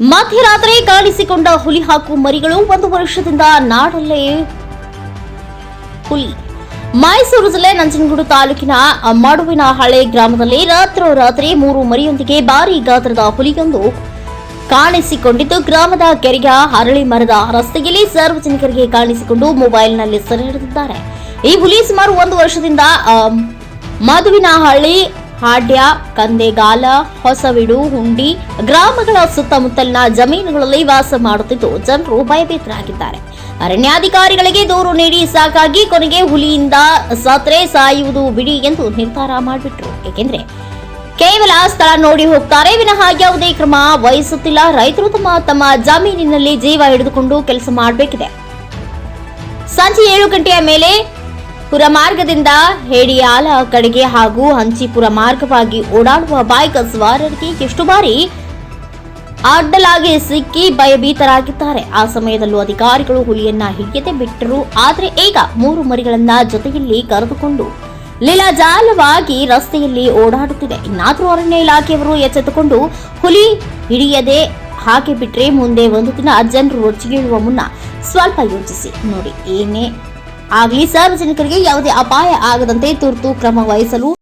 ಮಧ್ಯರಾತ್ರಿ ಕಾಣಿಸಿಕೊಂಡ ಹುಲಿ ಹಾಕು ಮರಿಗಳು ಒಂದು ವರ್ಷದಿಂದ ನಾಡಲ್ಲೇ ಹುಲಿ. ಮೈಸೂರು ಜಿಲ್ಲೆ ನಂಜನಗೂಡು ತಾಲೂಕಿನ ಮಡುವಿನ ಹಳೆ ಗ್ರಾಮದಲ್ಲಿ ರಾತ್ರೋರಾತ್ರಿ ಮೂರು ಮರಿಯೊಂದಿಗೆ ಭಾರಿ ಗಾತ್ರದ ಹುಲಿಯೊಂದು ಕಾಣಿಸಿಕೊಂಡಿದ್ದು, ಗ್ರಾಮದ ಕೆರೆಯ ಹರಳಿ ಮರದ ರಸ್ತೆಯಲ್ಲಿ ಸಾರ್ವಜನಿಕರಿಗೆ ಕಾಣಿಸಿಕೊಂಡು ಮೊಬೈಲ್ನಲ್ಲಿ ಸೆರೆ ಹಿಡಿದಿದ್ದಾರೆ. ಈ ಹುಲಿ ಸುಮಾರು ಒಂದು ವರ್ಷದಿಂದ ಮಧುವಿನ ಮದುವಿನಹಳ್ಳಿ ಹಾಡ್ಯ, ಕಂದೆಗಾಲ, ಹೊಸವಿಡು, ಹುಂಡಿ, ಗ್ರಾಮಗಳ ಸುತ್ತಮುತ್ತಲಿನ ಜಮೀನುಗಳಲ್ಲಿ ವಾಸ ಮಾಡುತ್ತಿದ್ದು ಜನರು ಭಯಭೀತರಾಗಿದ್ದಾರೆ. ಅರಣ್ಯಾಧಿಕಾರಿಗಳಿಗೆ ದೂರು ನೀಡಿ ಸಾಕಾಗಿ ಕೊನೆಗೆ ಹುಲಿಯಿಂದ ಸತ್ರೆ ಸಾಯುವುದು ಬಿಡಿ ಎಂದು ನಿರ್ಧಾರ ಮಾಡಿಬಿಟ್ರು. ಏಕೆಂದ್ರೆ ಕೇವಲ ಸ್ಥಳ ನೋಡಿ ಹೋಗ್ತಾರೆ, ವಿನಃ ಯಾವುದೇ ಕ್ರಮ ವಹಿಸುತ್ತಿಲ್ಲ. ರೈತರು ತಮ್ಮ ತಮ್ಮ ಜಮೀನಿನಲ್ಲಿ ಜೀವ ಹಿಡಿದುಕೊಂಡು ಕೆಲಸ ಮಾಡಬೇಕಿದೆ. ಸಂಜೆ ಏಳು ಗಂಟೆಯ ಮೇಲೆ ಪುರಮಾರ್ಗದಿಂದ ಹೇಡಿಯಾಲ ಕಡೆಗೆ ಹಾಗೂ ಹಂಚಿಪುರ ಮಾರ್ಗವಾಗಿ ಓಡಾಡುವ ಬೈಕ್ ಸವಾರರಿಗೆ ಎಷ್ಟು ಬಾರಿ ಅಡ್ಡಲಾಗಿ ಸಿಕ್ಕಿ ಭಯಭೀತರಾಗಿದ್ದಾರೆ. ಆ ಸಮಯದಲ್ಲೂ ಅಧಿಕಾರಿಗಳು ಹುಲಿಯನ್ನ ಹಿಡಿಯದೆ ಬಿಟ್ಟರು. ಆದರೆ ಈಗ ಮೂರು ಮರಿಗಳನ್ನ ಜೊತೆಯಲ್ಲಿ ಕರೆದುಕೊಂಡು ಲೀಲಾಜಾಲವಾಗಿ ರಸ್ತೆಯಲ್ಲಿ ಓಡಾಡುತ್ತಿದೆ. ಇನ್ನಾದರೂ ಅರಣ್ಯ ಇಲಾಖೆಯವರು ಎಚ್ಚೆತ್ತುಕೊಂಡು ಹುಲಿ ಹಿಡಿಯದೆ ಹಾಗೆ ಬಿಟ್ರೆ ಮುಂದೆ ಒಂದು ದಿನ ಜನರು ರೊಚ್ಚಿಗೀಳುವ ಮುನ್ನ ಸ್ವಲ್ಪ ಯೋಚಿಸಿ. ನೋಡಿ ಏನೇ ಆಗಲಿ. ಸಾರ್ವಜನಿಕರಿಗೆ ಯಾವುದೇ ಅಪಾಯ ಆಗದಂತೆ ತುರ್ತು ಕ್ರಮ ವಹಿಸಲು